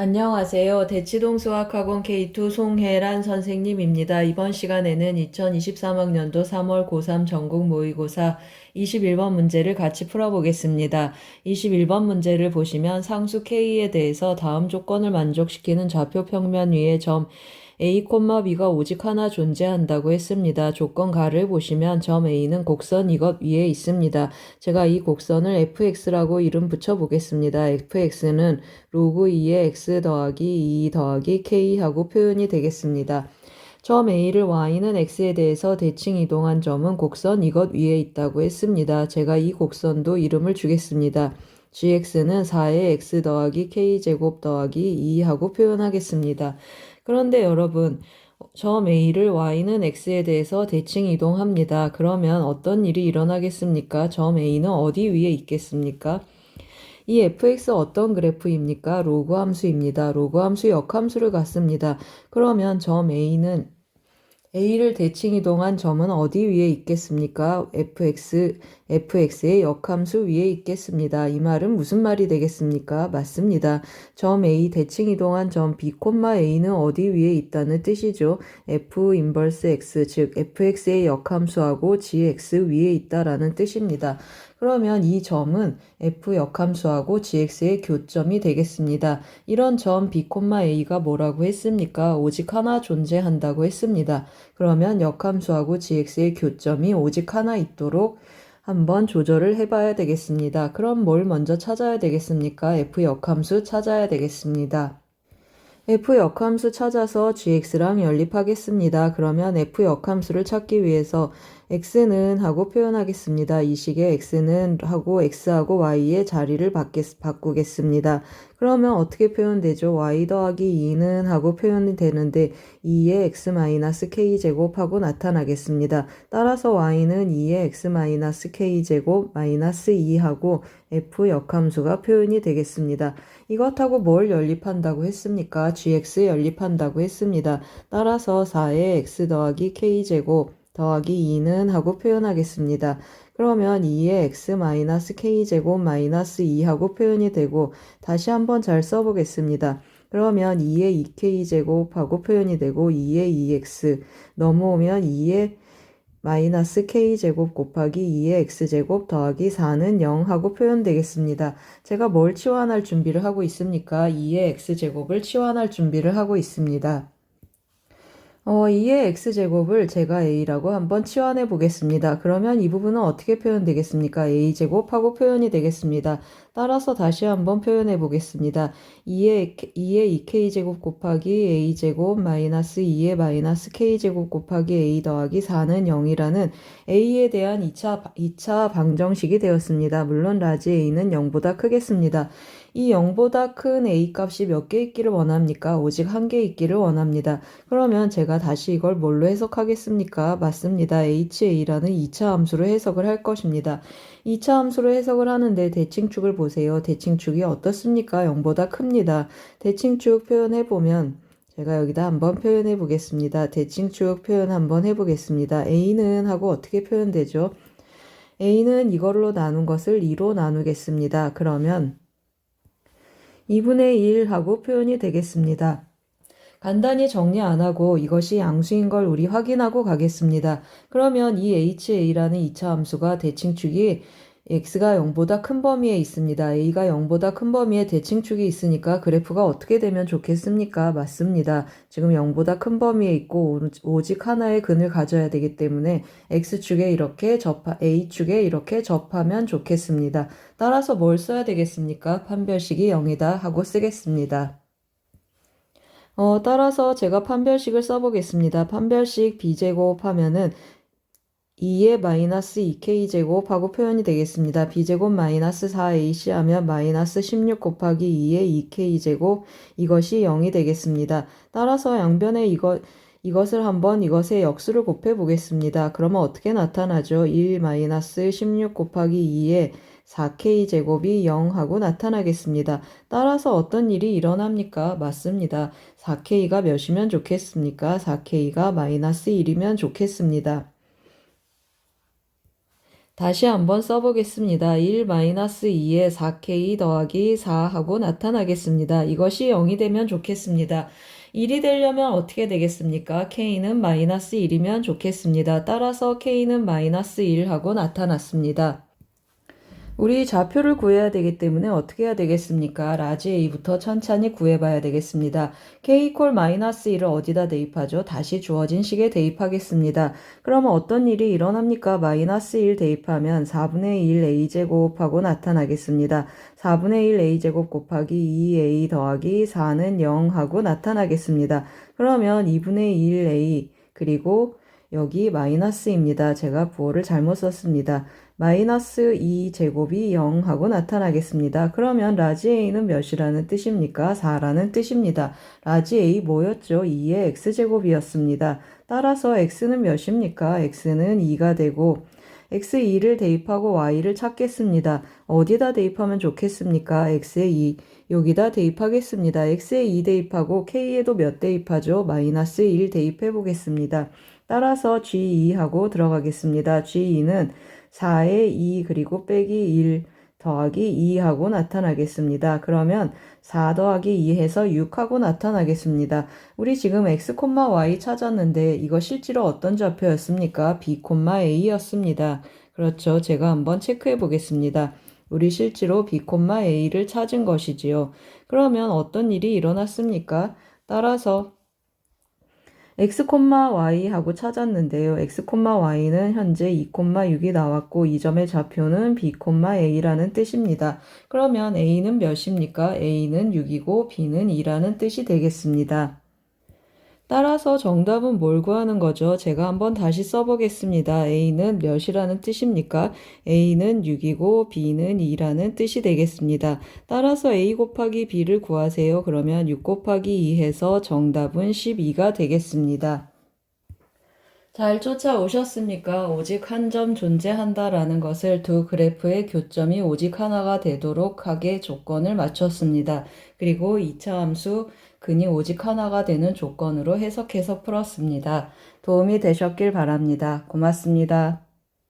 안녕하세요. 대치동 수학학원 K2 송혜란 선생님입니다. 이번 시간에는 2023학년도 3월 고3 전국 모의고사 21번 문제를 같이 풀어보겠습니다. 21번 문제를 보시면 상수 K에 대해서 다음 조건을 만족시키는 좌표 평면 위에 점 A, B가 오직 하나 존재한다고 했습니다. 조건 가를 보시면 점 A는 곡선 이것 위에 있습니다. 제가 이 곡선을 fx라고 이름 붙여보겠습니다. fx는 로그 2의 x 더하기 2 더하기 k하고 표현이 되겠습니다. 점 A를 Y는 X에 대해서 대칭 이동한 점은 곡선 이것 위에 있다고 했습니다. 제가 이 곡선도 이름을 주겠습니다. gx는 4의 x 더하기 k제곱 더하기 2하고 표현하겠습니다. 그런데 여러분, 점 A를 Y는 X에 대해서 대칭 이동합니다. 그러면 어떤 일이 일어나겠습니까? 점 A는 어디 위에 있겠습니까? 이 fx 어떤 그래프입니까? 로그 함수입니다. 로그 함수 역함수를 갖습니다. 그러면 점 A는 A를 대칭 이동한 점은 어디 위에 있겠습니까? fx, fx의 역함수 위에 있겠습니다. 이 말은 무슨 말이 되겠습니까? 맞습니다. 점 A 대칭 이동한 점 B, A는 어디 위에 있다는 뜻이죠. f 인버스 x, 즉 fx의 역함수하고 gx 위에 있다라는 뜻입니다. 그러면 이 점은 f 역함수하고 gx의 교점이 되겠습니다. 이런 점 b, a가 뭐라고 했습니까? 오직 하나 존재한다고 했습니다. 그러면 역함수하고 gx의 교점이 오직 하나 있도록 한번 조절을 해봐야 되겠습니다. 그럼 뭘 먼저 찾아야 되겠습니까? f 역함수 찾아야 되겠습니다. f 역함수 찾아서 gx랑 연립하겠습니다. 그러면 f 역함수를 찾기 위해서 x는 하고 표현하겠습니다. 이 식의 x는 하고 x하고 y의 자리를 바뀌, 바꾸겠습니다. 그러면 어떻게 표현되죠? y 더하기 2는 하고 표현이 되는데 2의 x 마이너스 k 제곱하고 나타나겠습니다. 따라서 y는 2의 x 마이너스 k 제곱 마이너스 2하고 f 역함수가 표현이 되겠습니다. 이것하고 뭘 연립한다고 했습니까? gx 연립한다고 했습니다. 따라서 4의 x 더하기 k 제곱 더하기 2는 하고 표현하겠습니다. 그러면 2의 x 마이너스 k제곱 마이너스 2하고 표현이 되고 다시 한번 잘 써보겠습니다. 그러면 2의 2k제곱하고 표현이 되고 2의 2x 넘어오면 2의 마이너스 k제곱 곱하기 2의 x제곱 더하기 4는 0하고 표현되겠습니다. 제가 뭘 치환할 준비를 하고 있습니까? 2의 x제곱을 치환할 준비를 하고 있습니다. 어, 2의 x제곱을 제가 a라고 한번 치환해 보겠습니다. 그러면 이 부분은 어떻게 표현되겠습니까? a제곱하고 표현이 되겠습니다. 따라서 다시 한번 표현해 보겠습니다. 2의, 2의 2k제곱 곱하기 a제곱 마이너스 2의 마이너스 k제곱 곱하기 a 더하기 4는 0이라는 a에 대한 2차, 2차 방정식이 되었습니다. 물론 라지 a는 0보다 크겠습니다. 이 0보다 큰 a 값이 몇 개 있기를 원합니까? 오직 한 개 있기를 원합니다. 그러면 제가 다시 이걸 뭘로 해석하겠습니까? 맞습니다. ha라는 2차 함수로 해석을 할 것입니다. 2차 함수로 해석을 하는데 대칭축을 보세요. 대칭축이 어떻습니까? 0보다 큽니다. 대칭축 표현해 보면 제가 여기다 한번 표현해 보겠습니다. 대칭축 표현 한번 해 보겠습니다. a는 하고 어떻게 표현되죠? a는 이걸로 나눈 것을 2로 나누겠습니다. 그러면 2분의 1 하고 표현이 되겠습니다. 간단히 정리 안 하고 이것이 양수인 걸 우리 확인하고 가겠습니다. 그러면 이 HA라는 2차 함수가 대칭축이 x가 0보다 큰 범위에 있습니다. a가 0보다 큰 범위에 대칭축이 있으니까 그래프가 어떻게 되면 좋겠습니까? 맞습니다. 지금 0보다 큰 범위에 있고 오직 하나의 근을 가져야 되기 때문에 x축에 이렇게 접하, a축에 이렇게 접하면 좋겠습니다. 따라서 뭘 써야 되겠습니까? 판별식이 0이다 하고 쓰겠습니다. 어, 따라서 제가 판별식을 써보겠습니다. 판별식 b제곱 하면은 2의 마이너스 2k제곱 하고 표현이 되겠습니다. b제곱 마이너스 4ac 하면 마이너스 16 곱하기 2의 2k제곱 이것이 0이 되겠습니다. 따라서 양변에 이것, 이것을 한번 이것의 역수를 곱해 보겠습니다. 그러면 어떻게 나타나죠? 1 마이너스 16 곱하기 2의 4k제곱이 0하고 나타나겠습니다. 따라서 어떤 일이 일어납니까? 맞습니다. 4k가 몇이면 좋겠습니까? 4k가 마이너스 1이면 좋겠습니다. 다시 한번 써보겠습니다. 1-2에 4k 더하기 4하고 나타나겠습니다. 이것이 0이 되면 좋겠습니다. 1이 되려면 어떻게 되겠습니까? k는 마이너스 1이면 좋겠습니다. 따라서 k는 마이너스 1하고 나타났습니다. 우리 좌표를 구해야 되기 때문에 어떻게 해야 되겠습니까? 라지 a부터 천천히 구해봐야 되겠습니다. k 콜 마이너스 1을 어디다 대입하죠? 다시 주어진 식에 대입하겠습니다. 그러면 어떤 일이 일어납니까? 마이너스 1 대입하면 4분의 1 a제곱하고 나타나겠습니다. 4분의 1 a제곱 곱하기 2a 더하기 4는 0 하고 나타나겠습니다. 그러면 2분의 1 a 그리고 여기 마이너스입니다. 제가 부호를 잘못 썼습니다. 마이너스 2 제곱이 0 하고 나타나겠습니다. 그러면 라지 a는 몇이라는 뜻입니까? 4라는 뜻입니다. 라지 a 뭐였죠? 2의 x제곱이었습니다. 따라서 x는 몇입니까? x는 2가 되고 x2를 대입하고 y를 찾겠습니다. 어디다 대입하면 좋겠습니까? x에 2. 여기다 대입하겠습니다. x에 2 대입하고 k에도 몇 대입하죠? 마이너스 1 대입해 보겠습니다. 따라서 g2하고 들어가겠습니다. g2는 4에 2 그리고 빼기 1 더하기 2하고 나타나겠습니다. 그러면 4 더하기 2 해서 6하고 나타나겠습니다. 우리 지금 x, y 찾았는데 이거 실제로 어떤 좌표였습니까? b, a였습니다. 그렇죠. 제가 한번 체크해 보겠습니다. 우리 실제로 b, a를 찾은 것이지요. 그러면 어떤 일이 일어났습니까? 따라서 x, y 하고 찾았는데요. x, y는 현재 2,6이 나왔고 이 점의 좌표는 b, a라는 뜻입니다. 그러면 a는 몇입니까? a는 6이고 b는 2라는 뜻이 되겠습니다. 따라서 정답은 뭘 구하는 거죠? 제가 한번 다시 써보겠습니다. A는 몇이라는 뜻입니까? A는 6이고 B는 2라는 뜻이 되겠습니다. 따라서 A 곱하기 B를 구하세요. 그러면 6 곱하기 2 해서 정답은 12가 되겠습니다. 잘 쫓아오셨습니까? 오직 한 점 존재한다라는 것을 두 그래프의 교점이 오직 하나가 되도록 하게 조건을 맞췄습니다. 그리고 2차 함수 근이 오직 하나가 되는 조건으로 해석해서 풀었습니다. 도움이 되셨길 바랍니다. 고맙습니다.